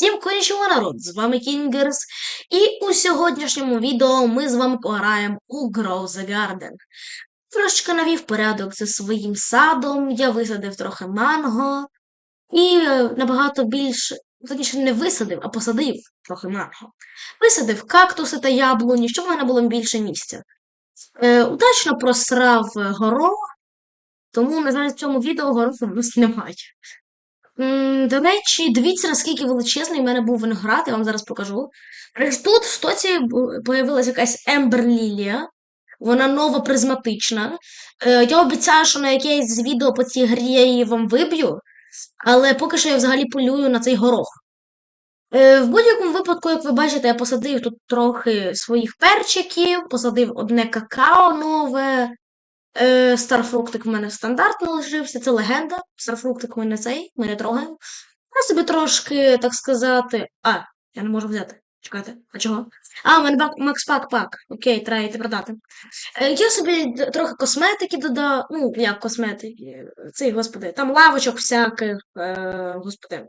Всім конічого народ, з вами Кінгерс, і у сьогоднішньому відео ми з вами пограємо у Grow the Garden. Трошечки навів порядок зі своїм садом, я висадив трохи манго, і е, набагато більше, точніше не висадив, а посадив трохи манго. Висадив кактуси та яблуні, щоб в мене було більше місця. Е, удачно просрав е, горох, тому, на жаль, в цьому відео гороху в нас немає. До речі, дивіться, наскільки величезний в мене був виноград, я вам зараз покажу. Тут в стоці появилась якась Ембер Лілія. Вона нова призматична. Е, я обіцяю, що на якесь відео по цій грі я її вам виб'ю, але поки що я взагалі полюю на цей горох. Е, в будь-якому випадку, як ви бачите, я посадив тут трохи своїх перчиків, посадив одне какао нове. Е, Старфруктик в мене стандартно лишився, це легенда. Старфруктик ми не цей, ми не трогаємо. Я собі трошки, так сказати. А, я не можу взяти. Чекайте, а чого? А, у мене Макс Пак Пак. Окей, треба йти продати. Е, я собі трохи косметики додав. Ну, як косметики. Цей, господи, там лавочок всяких, е, господи,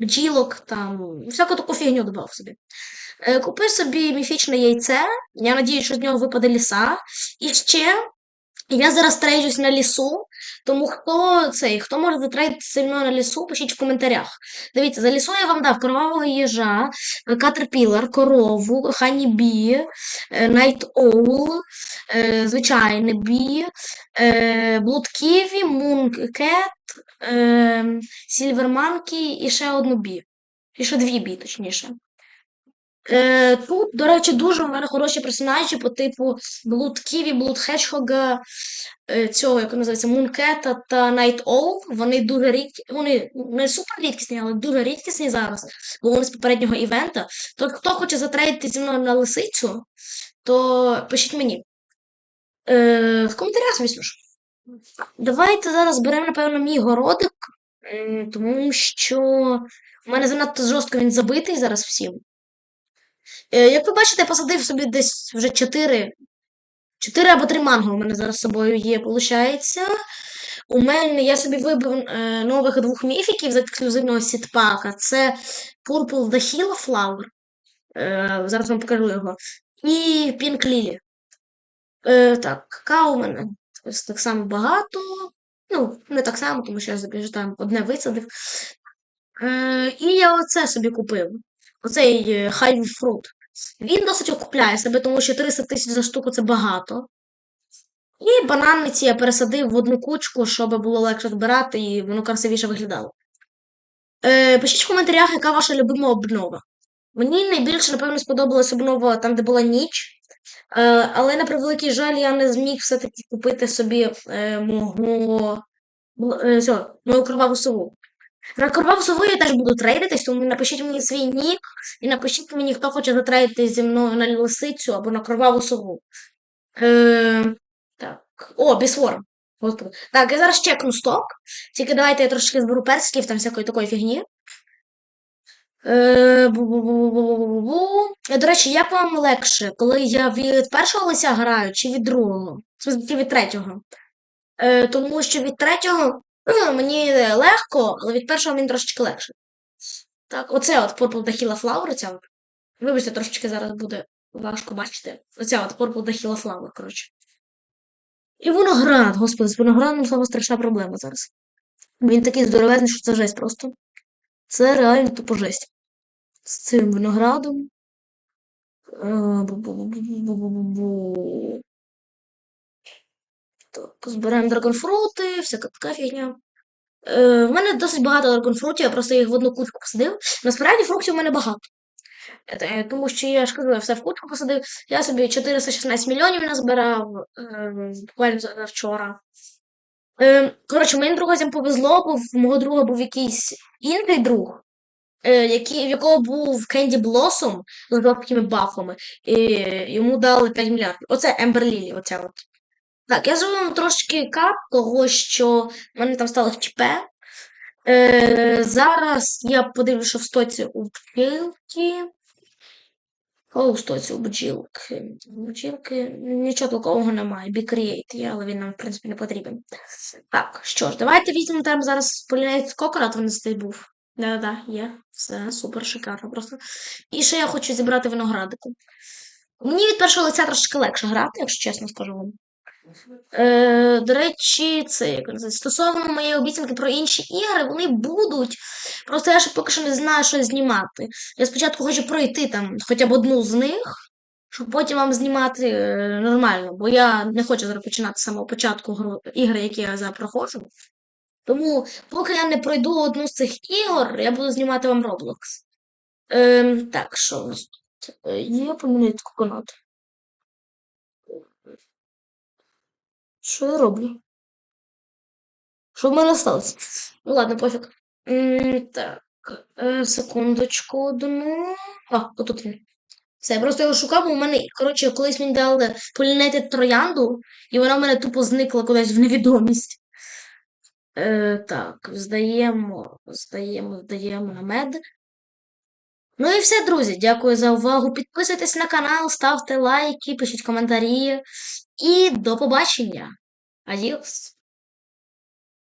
бджілок, там, всяку таку фігню додав собі. Е, купив собі міфічне яйце. Я надію, що з нього випаде ліса. І ще я зараз трейджусь на лісу, тому хто цей, хто може затрейдитися зі мною на лісу, пишіть в коментарях. Дивіться, за лісу я вам дав кровавого їжа, катерпілар, корову, ханібі, найт оул, е, звичайний бі, е, блудківі, мункет, е, сільверманкі і ще одну бі. І ще дві бі, точніше. Е, тут, до речі, дуже у мене хороші персонажі по типу Блуд Ківі, Блуд Хеджхога, е, цього, як називається, Мункета та Найт Оул. Вони дуже рідкі, вони не супер рідкісні, але дуже рідкісні зараз, бо вони з попереднього івента. То хто хоче затрейдити зі мною на лисицю, то пишіть мені. Е, в коментарях, звісно ж. Давайте зараз беремо, напевно, мій городик, тому що в мене занадто жорстко він забитий зараз всім. Е, Як ви бачите, я посадив собі десь вже 4, 4 або 3 манго у мене зараз з собою є, виходить. У мене я собі вибив е, нових двох міфіків з ексклюзивного сітпака. Це Purple the Hill Flower. Е, зараз вам покажу його. І Pink Lily. Так, какао у мене так само багато. Ну, не так само, тому що я там одне висадив. Е, і я оце собі купив. Оцей е, Hive Він досить окупляє себе, тому що 300 тисяч за штуку це багато. І бананниці я пересадив в одну кучку, щоб було легше збирати і воно красивіше виглядало. Е, пишіть в коментарях, яка ваша любима обнова. Мені найбільше, напевно, сподобалась обнова там, де була ніч. Е, але на превеликий жаль, я не зміг все-таки купити собі е, мого, е, цього, мою кроваву сову. На сову я теж буду трейдитись, тому напишіть мені свій нік і напишіть мені, хто хоче затрейдитись зі мною на лисицю або на кроваву сову. Е, так. О, бісворм. Господи. Так, я зараз чекну сток. Тільки давайте я трошки зберу персиків, там всякої такої фігні. Е. Е, До речі, як вам легше, коли я від першого лися граю чи від другого? В від третього. Е, тому що від третього ну, мені легко, але від першого мені трошечки легше. Так, оце от Purple Dahila Flower, ця от. Вибачте, трошечки зараз буде важко бачити. Оця от Purple Dahila Flower, коротше. І виноград, господи, з виноградом саме страшна проблема зараз. Він такий здоровезний, що це жесть просто. Це реально тупо жесть. З цим виноградом. Е, збираємо драгонфрути, всяка така фігня. Е, в мене досить багато драгонфрутів, я просто їх в одну кучку посадив. Насправді фруктів в мене багато. Е, Тому що я ж кажу, я все в кучку посадив. Я собі 416 мільйонів назбирав е, буквально вчора. Е, коротше, моїм друзям повезло, бо в мого друга був якийсь інший друг, е, який, в якого був Кенді Блосом з жовтими бафами, і йому дали 5 мільярдів. Оце Ембер Лілі, оця от. Так, я зроблю вам трошки кап, того що в мене там стало ХП. Е, зараз я подивлюся, в стоці у бджілки. О, у стоці у бджілки. Бджілки нічого такого немає. Є, але він нам, в принципі, не потрібен. Так, що ж, давайте візьмемо там зараз полінець кокора, 12 був. Да-да-да, є. Все супер шикарно просто. І ще я хочу зібрати виноградику. Мені від першого лиця трошки легше грати, якщо чесно скажу вам. Е, до речі, це стосовно моєї обіцянки про інші ігри, вони будуть. Просто я ще поки що не знаю, що знімати. Я спочатку хочу пройти там хоча б одну з них, щоб потім вам знімати е, нормально, бо я не хочу зараз починати з самого початку гру, ігри, які я зараз проходжу. Тому, поки я не пройду одну з цих ігор, я буду знімати вам Roblox. Ем, так, що у нас тут? Е, помінити коконат. Що я роблю? Що в мене сталося? Ну ладно, пофіг. Так, е, секундочку одну. А, отут він. Все, я просто його шукав, бо у мене, коротше, колись мені дали полінети троянду, і вона в мене тупо зникла кудись в невідомість. Е, так, здаємо, здаємо, здаємо мед. Ну і все, друзі. Дякую за увагу. Підписуйтесь на канал, ставте лайки, пишіть коментарі. І до побачення. Адіос.